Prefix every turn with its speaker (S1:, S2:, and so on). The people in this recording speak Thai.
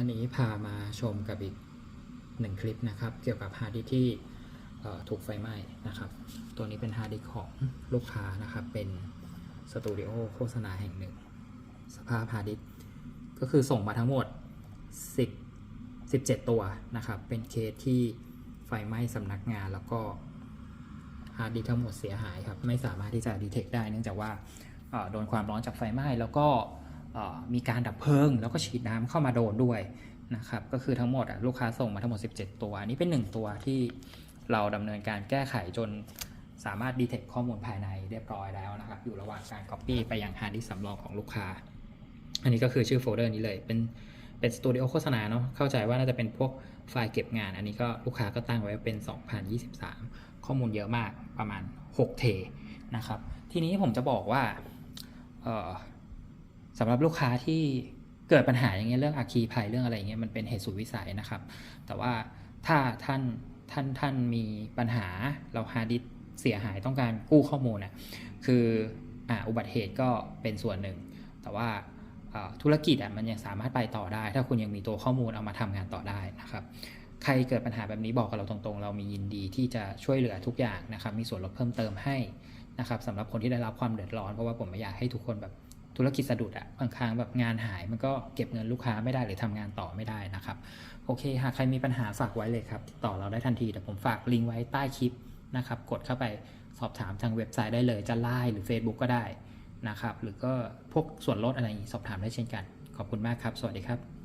S1: อันนี้พามาชมกับอีกหนึ่งคลิปนะครับ เกี่ยวกับฮาร์ดดิสที่ถูกไฟไหม้นะครับ ตัวนี้เป็นฮาร์ดดิสของลูกค้านะครับ เป็นสตูดิโอโฆษณาแห่งหนึ่ง สภาพฮาร์ดดิสก็คือส่งมาทั้งหมด 10 17 ตัวนะครับ เป็นเคสที่ไฟไหม้สำนักงานแล้วก็ฮาร์ดดิสทั้งหมดเสียหายครับ ไม่สามารถที่จะดีเทคได้เนื่องจากว่าโดนความร้อนจากไฟไหม้แล้วก็ มีการดับเพลิง แล้วก็ฉีดน้ำเข้ามาโดนด้วยนะครับก็คือทั้งหมดลูกค้าส่งมาทั้งหมด 17 ตัวอันนี้เป็น 1 ตัวที่เราดำเนินการแก้ไขจนสามารถดีเทคข้อมูลภายในเรียบร้อยแล้วนะครับ อยู่ระหว่างการ Copy ไปยังฮาร์ดดิสสำรองของลูกค้า อันนี้ก็คือชื่อโฟลเดอร์นี้เลย เป็นเป็นสตูดิโอโฆษณาเนาะเข้าใจว่าน่าจะเป็นพวกไฟล์เก็บงาน อันนี้ก็ลูกค้าก็ตั้งไว้เป็น 2023 ข้อมูลเยอะมากประมาณ6เทนะครับ ทีนี้ผมจะบอกว่าเออ สำหรับลูกค้าที่เกิดปัญหาอย่างเงี้ยเรื่องอาคีภัยเรื่องอะไรเงี้ยมันเป็นเหตุสุดวิสัยนะครับ แต่ว่าถ้าท่านท่านท่านมีปัญหาเราฮาร์ดดิสเสียหายต้องการกู้ข้อมูลน่ะคืออ่าอุบัติเหตุก็เป็นส่วนหนึ่ง แต่ว่าธุรกิจอะมันยังสามารถไปต่อได้ ถ้าคุณยังมีตัวข้อมูลเอามาทำงานต่อได้นะครับใครเกิดปัญหาแบบนี้บอกกับเราตรงๆ เรามียินดีที่จะช่วยเหลือทุกอย่างนะครับ มีส่วนลดเพิ่มเติมให้นะครับสำหรับคนที่ได้รับความเดือดร้อนเพราะว่าผมไม่อยากให้ทุกคนแบบ ธุรกิจสะดุดอะบางครั้งแบบงานหายมันก็เก็บเงินลูกค้าไม่ได้หรือทำงานต่อไม่ได้นะครับ โอเค หากใครมีปัญหาฝากไว้เลยครับ ติดต่อเราได้ทันทีเดี๋ยวผมฝากลิงก์ไว้ใต้คลิปนะครับ กดเข้าไปสอบถามทางเว็บไซต์ได้เลยจะไลน์หรือ Facebook ก็ได้นะครับ หรือก็พวกส่วนลดอะไรอย่างนี้สอบถามได้เช่นกัน ขอบคุณมากครับ สวัสดีครับ